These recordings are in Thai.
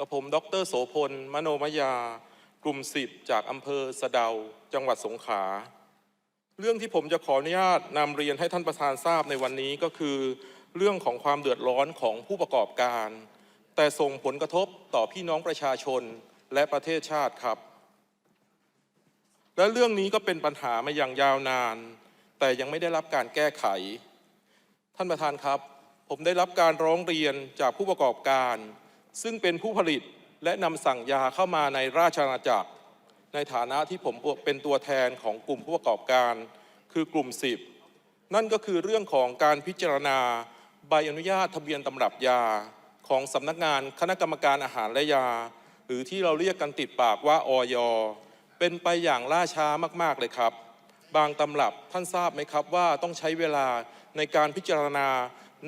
กับผม ดรโสพล มโนมยา กลุ่มสิบจากอำเภอสะเดา จังหวัดสงขลา เรื่องที่ผมจะขออนุญาตนำเรียนให้ท่านประธานทราบในวันนี้ก็คือ เรื่องของความเดือดร้อนของผู้ประกอบการ แต่ส่งผลกระทบต่อพี่น้องประชาชนและประเทศชาติครับ และเรื่องนี้ก็เป็นปัญหามาอย่างยาวนาน แต่ยังไม่ได้รับการแก้ไข ท่านประธานครับ ผมได้รับการร้องเรียนจากผู้ประกอบการ ซึ่งเป็นผู้ผลิตและนำสั่งยาเข้ามาในราชอาณาจักร ในฐานะที่ผมเป็นตัวแทนของกลุ่มผู้ประกอบการ คือกลุ่ม 10 นั่นก็คือเรื่องของการพิจารณาใบอนุญาตทะเบียนตำรับยาของสำนักงานคณะกรรมการอาหารและยา หรือที่เราเรียกกันติดปากว่าออยเป็นไปอย่างล่าช้ามาก ๆ เลยครับ บางตำรับท่านทราบไหมครับว่าต้องใช้เวลาในการพิจารณา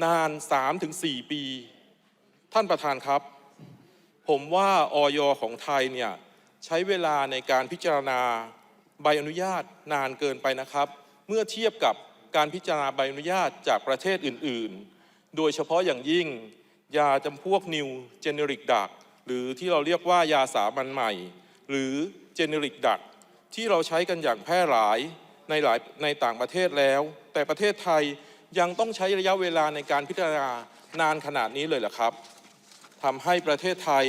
นาน 3-4 ปี ท่านประธานครับ ผมว่าออยของไทยเนี่ยใช้เวลาในการพิจารณาใบอนุญาตนานเกินไปนะครับ เมื่อเทียบกับการพิจารณาใบอนุญาตจากประเทศอื่น ๆ โดยเฉพาะอย่างยิ่ง ยาจำพวก New Generic Drug หรือที่เราเรียกว่ายาสามัญใหม่ หรือ Generic Drug ที่เราใช้กันอย่างแพร่หลายในหลายในต่างประเทศแล้ว แต่ประเทศไทยยังต้องใช้ระยะเวลาในการพิจารณานานขนาดนี้เลยเหรอครับ ทำให้ประเทศไทย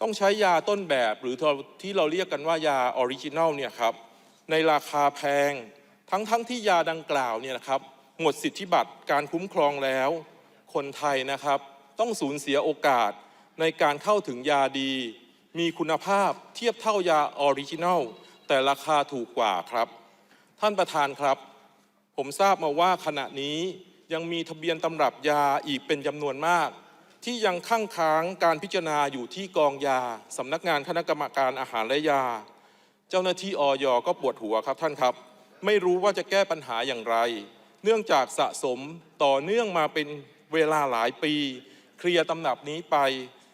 ต้องใช้ยาต้นแบบหรือที่เราเรียกกันว่ายาออริจินัลเนี่ยครับในราคาแพงทั้งทั้งที่ยาดังกล่าวเนี่ยนะครับหมดสิทธิบัตรการคุ้มครองแล้ว คนไทยนะครับ ต้องสูญเสียโอกาสในการเข้าถึงยาดี มีคุณภาพเทียบเท่ายาออริจินัลแต่ราคาถูกกว่าครับ ท่านประธานครับ ผมทราบมาว่าขณะนี้ยังมีทะเบียนตำรับยาอีกเป็นจำนวนมาก ที่ยังข้างค้างการพิจารณาอยู่ที่กองยาสำนักงานคณะกรรมการอาหารและยา เจ้าหน้าที่ออยก็ปวดหัวครับท่านครับ ไม่รู้ว่าจะแก้ปัญหาอย่างไร เนื่องจากสะสมต่อเนื่องมาเป็นเวลาหลายปี เคลียร์ตำรับนี้ไป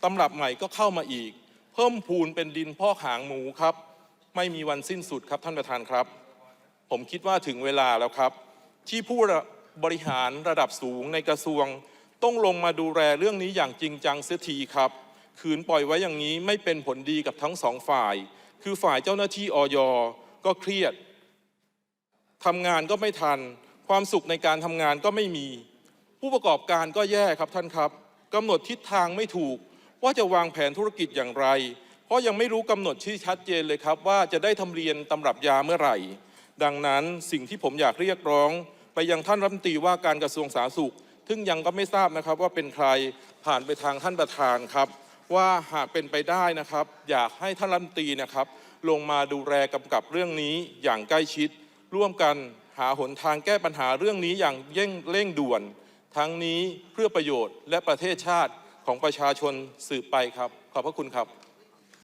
ตำรับใหม่ก็เข้ามาอีก เพิ่มพูนเป็นดินพอกหางหมูครับ ไม่มีวันสิ้นสุดครับท่านประธานครับ ผมคิดว่าถึงเวลาแล้วครับ ที่ผู้บริหารระดับสูงในกระทรวง ต้องลงมาดูแลเรื่องนี้อย่างจริงจังเสียทีครับขืนปล่อยไว้อย่างนี้ไม่เป็นผลดีกับทั้งสองฝ่าย คือฝ่ายเจ้าหน้าที่ออยก็เครียดทำงานก็ไม่ทัน ความสุขในการทำงานก็ไม่มี ผู้ประกอบการก็แย่ครับท่านครับกำหนดทิศทางไม่ถูก ว่าจะวางแผนธุรกิจอย่างไร เพราะยังไม่รู้กำหนดที่ชัดเจนเลยครับ ว่าจะได้ทำเรียนตำรับยาเมื่อไหร่ ดังนั้นสิ่งที่ผมอยากเรียกร้อง ไปยังท่านรัฐมนตรีว่าการกระทรวงสาธารณสุข ซึ่งยังก็ไม่ทราบนะครับว่าเป็นใครผ่านไปทางท่านประธานครับ ว่าหากเป็นไปได้นะครับ อยากให้ท่านรัฐมนตรีนะครับ ลงมาดูแลกำกับเรื่องนี้อย่างใกล้ชิด ร่วมกันหาหนทางแก้ปัญหาเรื่องนี้อย่างเร่งเร่งด่วน ทั้งนี้เพื่อประโยชน์และประเทศชาติของประชาชนสืบไปครับ ขอบพระคุณครับ